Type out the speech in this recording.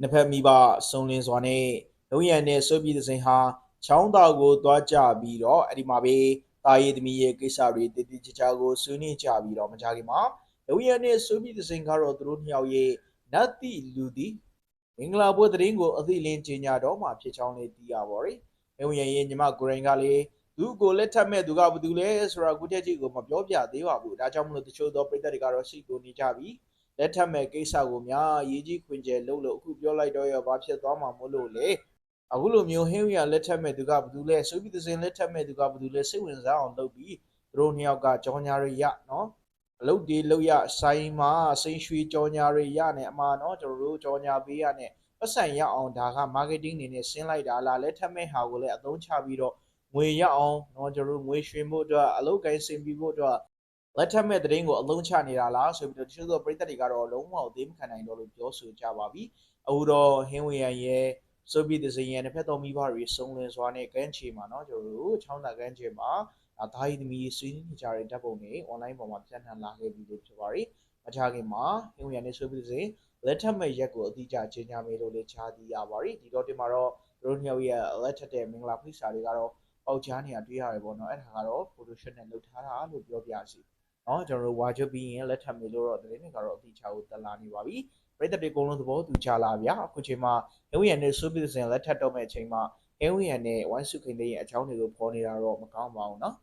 နှစ်ဖက်မိဘစုံလင်စွာနဲ့လုံရန်နဲ့ဆွေပြည်သစဉ်ဟာချောင်းတောက်ကိုသွားကြပြီးတော့အဲ့ဒီမှာပဲတာရည်သမီးရဲ့ကိစ္စတွေတည်တည်ကြကြကိုဆွေးနွေးကြပြီးတော့မကြခင်မှာလုံရန်နဲ့ဆွေပြည်သစဉ်ကတော့သူတို့နှစ်ယောက်ရဲ့နတ်တိလူသည်မင်္ဂလာပွဲသတင်းကိုအသိလင်းကြေညာတော့မှဖြစ်ချောင်းလေးသိရပါရယ်လုံရန်ရဲ့ညီမကိုရင်ကလည်းသူကိုလက်ထပ်မဲ့သူကဘယ်သူလဲဆိုတာအခုတက်ကြည့်ကိုမပြောပြသေးပါဘူးဒါကြောင့်မလို့တချို့သောပြည်သက်တွေကတော့စိတ်ကိုနေကြပြီး လက်ထပ်မဲ့ကိစ္စကိုများရေးကြီးခွင်ကျယ်လုပ်လို့အခုပြောလိုက်တော့ရဘာဖြစ်သွားမှာမို့လို့လေအခုလိုမျိုးဟင်းဝရလက်ထပ်မဲ့သူကဘာလို့လဲဆိုပြီးသစဉ်လက်ထပ်မဲ့သူကဘာလို့လဲစိတ်ဝင်စားအောင်လုပ်ပြီးသူတို့နှစ်ယောက်ကကြောညာရရနော်အလုပ်ဒီလုပ်ရဆိုင်မှာစိန်ရွှေကြောညာရရနဲ့အမှားနော်ကျွန်တော်တို့ကြောညာပေးရနဲ့ပတ်စံရအောင်ဒါက marketing အနေနဲ့ဆင်းလိုက်တာလားလက်ထပ်မဲ့ဟာကိုလည်းအသုံးချပြီးတော့ငွေရအောင်နော်ကျွန်တော်တို့ငွေရွှင်ဖို့အတွက်အလုပ်ကိုင်းစင်ပြီးဖို့အတွက် လက်ထက်မဲ့သတင်းကိုအလုံးချနေတာလားဆိုပြီးတော့တချို့သောပရိသတ်တွေကတော့လုံးဝအသေးမခံနိုင်တော့လို့ပြောဆိုကြပါပြီအခုတော့ဟင်းဝေရန်ရဲ့ဆိုပြီးတဲ့စရင်တစ်ဖက်တော်မိဘတွေစုံလင်စွာနဲ့ကန်းချေမှာเนาะကျွန်တော်တို့ချောင်းသာကန်းချေမှာဒါသားရီသမီးဆွေးနွေးနေကြတဲ့ဓာတ်ပုံတွေ online ပေါ်မှာပြန့်နှံ့လာခဲ့ပြီလို့ဖြစ်ပါတယ်မချခင်မှာဟင်းဝေရန်နဲ့ဆိုပြီးတဲ့စရင်လက်ထက်မဲ့ရက်ကိုအတိအကျကြေညာမယ်လို့လည်းကြားသိရပါတယ်ဒီတော့တင်မှာတော့တို့နှစ်ယောက်ရဲ့လက်ထက်တဲ့မင်္ဂလာဖိစာတွေကတော့ပေါက်ကြားနေတာတွေ့ရတယ်ပေါ့နော်အဲ့ဒါကတော့ Photoshop နဲ့လုပ်ထားတာလို့ပြောပြစီ เนาะကျွန်တော်တို့ဝါချပြီးရင်လက်ထပ်မေလို့တော့သတင်းတွေကတော့အတိအကျကိုတက်လာနေပါပြီပရိသတ်တွေအကုန်လုံးသဘောတူကြလာဗျာအခုချိန်မှာဟဲဝီယန်နဲ့ဆိုပြီးစင်လက်ထပ်တော့မဲ့အချိန်မှာဟဲဝီယန်နဲ့ဝိုင်းစုခိန်တဲ့ရဲ့အကြောင်းတွေကိုပေါ်နေတာတော့မကောင်းပါဘူးเนาะ